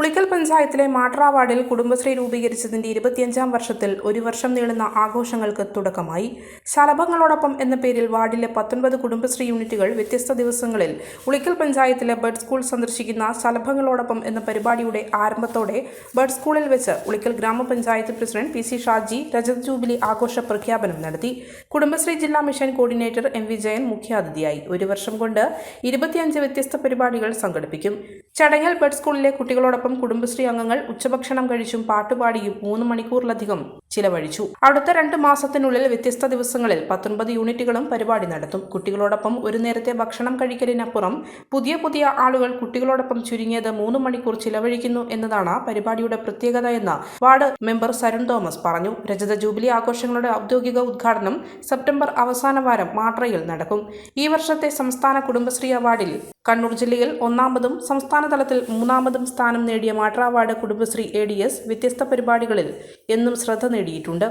ഉളിക്കൽ പഞ്ചായത്തിലെ മാട്ര വാർഡിൽ കുടുംബശ്രീ രൂപീകരിച്ചതിന്റെ ഇരുപത്തിയഞ്ചാം വർഷത്തിൽ ഒരു വർഷം നീളുന്ന ആഘോഷങ്ങൾക്ക് തുടക്കമായി. ശലഭങ്ങളോടൊപ്പം എന്ന പേരിൽ വാർഡിലെ പത്തൊൻപത് കുടുംബശ്രീ യൂണിറ്റുകൾ വ്യത്യസ്ത ദിവസങ്ങളിൽ പുളിക്കൽ പഞ്ചായത്തിലെ ബഡ് സ്കൂൾ സന്ദർശിക്കുന്ന ശലഭങ്ങളോടൊപ്പം എന്ന പരിപാടിയുടെ ആരംഭത്തോടെ ബഡ് സ്കൂളിൽ വെച്ച് ഉളിക്കൽ ഗ്രാമപഞ്ചായത്ത് പ്രസിഡന്റ് പി സി ഷാജി രജത ജൂബിലി ആഘോഷ പ്രഖ്യാപനം നടത്തി. കുടുംബശ്രീ ജില്ലാ മിഷൻ കോർഡിനേറ്റർ എം വിജയൻ മുഖ്യാതിഥിയായി. ഒരു വർഷം കൊണ്ട് ഇരുപത്തിയഞ്ച് വ്യത്യസ്ത പരിപാടികൾ സംഘടിപ്പിക്കും. ചടങ്ങിൽ ബഡ് സ്കൂളിലെ കുട്ടികളോടൊപ്പം കുടുംബശ്രീ അംഗങ്ങൾ ഉച്ചഭക്ഷണം കഴിച്ചും പാട്ടുപാടിയും മൂന്ന് മണിക്കൂറിലധികം ചിലവഴിച്ചു. അടുത്ത രണ്ട് മാസത്തിനുള്ളിൽ വ്യത്യസ്ത ദിവസങ്ങളിൽ പത്തൊൻപത് യൂണിറ്റുകളും പരിപാടി നടത്തും. കുട്ടികളോടൊപ്പം ഒരു നേരത്തെ ഭക്ഷണം കഴിക്കലിനപ്പുറം പുതിയ പുതിയ ആളുകൾ കുട്ടികളോടൊപ്പം ചുരുങ്ങിയത് മൂന്ന് മണിക്കൂർ ചിലവഴിക്കുന്നു എന്നതാണ് പരിപാടിയുടെ പ്രത്യേകത എന്ന് വാർഡ് മെമ്പർ സരുൺ തോമസ് പറഞ്ഞു. രജത ജൂബിലി ആഘോഷങ്ങളുടെ ഔദ്യോഗിക ഉദ്ഘാടനം സെപ്റ്റംബർ അവസാന വാരം മാട്രയിൽ നടക്കും. ഈ വർഷത്തെ സംസ്ഥാന കുടുംബശ്രീ അവാർഡിൽ കണ്ണൂർ ജില്ലയിൽ ഒന്നാമതും സംസ്ഥാന തലത്തിൽ മൂന്നാമതും സ്ഥാനം നേടിയ Matra Kudumbashree A D S വ്യത്യസ്ത പരിപാടികളിൽ എന്നും ശ്രദ്ധ നേടിയിട്ടുണ്ട്.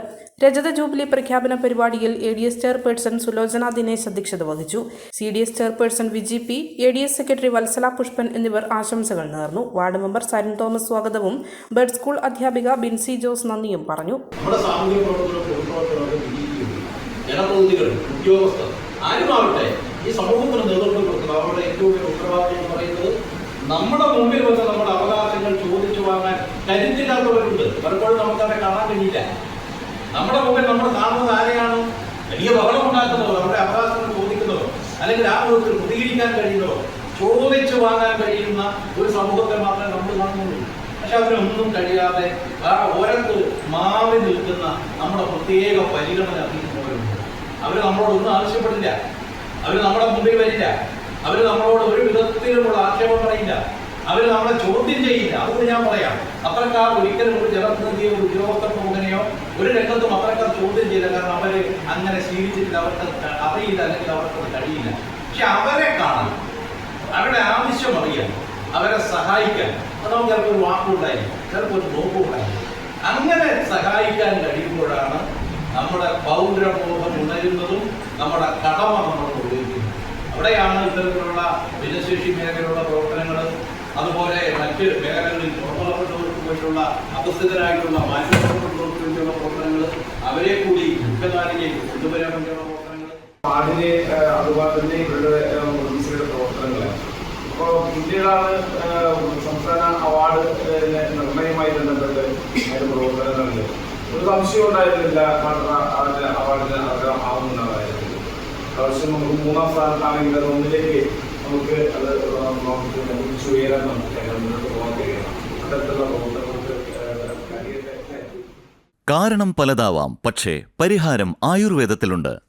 രജത ജൂബിലി പ്രഖ്യാപന പരിപാടിയിൽ A D S chairperson Sulochana Dinesh അധ്യക്ഷത വഹിച്ചു. C D S chairperson Viji P A D S secretary Valsala Pushpan എന്നിവർ ആശംസകൾ നേർന്നു. വാർഡ് മെമ്പർ സരൺ തോമസ് സ്വാഗതവും ബഡ് സ്കൂൾ അധ്യാപിക ബിൻസി ജോസ് നന്ദിയും പറഞ്ഞു. ഉദ്യോഗസ്ഥർ ആരുമാവട്ടെ ഈ സമൂഹത്തിന് ഏറ്റവും ഉത്തരവാദിത്വം പറയുന്നത് നമ്മുടെ മുമ്പിൽ വന്ന് നമ്മുടെ അവകാശങ്ങൾ ചോദിച്ചു വാങ്ങാൻ കരുത്തില്ലാത്തവരുണ്ട് പലപ്പോഴും നമുക്കവരെ കാണാൻ കഴിയില്ല. നമ്മുടെ മുമ്പിൽ നമ്മൾ കാണുന്നത് ആരെയാണ്? വലിയ ബഹളം ഉണ്ടാക്കുന്നവർ അവരുടെ അവകാശങ്ങൾ ചോദിക്കുന്നവർ അല്ലെങ്കിൽ ആ വിധത്തിൽ പ്രതികരിക്കാൻ കഴിയുന്നവർ ചോദിച്ചു വാങ്ങാൻ കഴിയുന്ന ഒരു സമൂഹത്തെ മാത്രമേ നമ്മൾ കാണുന്നുള്ളൂ. പക്ഷെ അതിനൊന്നും കഴിയാതെ ആ ഓരത്ത് മാറി നിൽക്കുന്ന നമ്മുടെ പ്രത്യേക പരിഗണന അറിയിക്കുന്നവരുണ്ട് അവർ നമ്മളോടൊന്നും ആവശ്യപ്പെടില്ല. അവർ നമ്മുടെ മുമ്പിൽ വരില്ല. അവർ നമ്മളോട് ഒരു വിധത്തിലുമുള്ള ആക്ഷേപം പറയില്ല. അവർ നമ്മളെ ചോദ്യം ചെയ്യില്ല. അതുകൊണ്ട് ഞാൻ പറയാം. അത്രക്കാർ ഒരിക്കലും ഒരു ജനപ്രതിനിധിയോ ഒരു ഉദ്യോഗസ്ഥ പ്രമുഖനെയോ ഒരു രംഗത്തും അത്രക്കാർ ചോദ്യം ചെയ്യില്ല. കാരണം അവർ അങ്ങനെ ശീലിച്ചിട്ടില്ല. അവർക്ക് അറിയില്ല. അല്ലെങ്കിൽ അവർക്ക് കഴിയില്ല. പക്ഷെ അവരെ കാണാൻ അവരുടെ ആവശ്യം അറിയാൻ അവരെ സഹായിക്കാൻ. അത് നമുക്ക് ചിലപ്പോൾ ഒരു വാക്കുണ്ടായിരിക്കും ചിലപ്പോൾ ഒരു നോക്കുണ്ടായിരിക്കും അങ്ങനെ സഹായിക്കാൻ കഴിയുമ്പോഴാണ് നമ്മുടെ പൗരബോധം ഉണരുന്നതും നമ്മുടെ കടമ നമ്മൾ അവിടെയാണ് ഇത്തരത്തിലുള്ള ഭിന്നശേഷി മേഖലയിലുള്ള പ്രവർത്തനങ്ങൾ അതുപോലെ മറ്റ് മേഖലകളിൽ പുറത്തുള്ളവർക്ക് വേണ്ടിയുള്ള അപസ്ഥിതരായിട്ടുള്ള വേണ്ടിയുള്ള പ്രവർത്തനങ്ങൾ അവരെ കൂടി മുഖ്യധാരയിലേക്ക് കൊണ്ടുവരാൻ വേണ്ടിയുള്ള പ്രവർത്തനങ്ങൾ അതുപോലെ തന്നെ ഇവരുടെ പ്രവർത്തനങ്ങൾ ഇപ്പോൾ ഇന്ത്യയിലാണ് സംസ്ഥാന അവാർഡ് നിർണയമായി ബന്ധപ്പെട്ട് അതിന്റെ പ്രവർത്തനങ്ങളിൽ ഒരു സംശയം ഉണ്ടായിരുന്നില്ല അവാർഡിന് അർഹമാവുന്നതായിരുന്നു പ്രാവശ്യം നമുക്ക് മൂന്നാം സ്ഥാനത്താണെങ്കിൽ അത് ഒന്നിലേക്ക് നമുക്ക് അത് നമുക്ക് ഉയരാൻ നമുക്ക് മുന്നോട്ട് പോകാൻ കഴിയണം. അത്തരത്തിലുള്ള കാരണം പലതാവാം പക്ഷേ പരിഹാരം ആയുർവേദത്തിലുണ്ട്.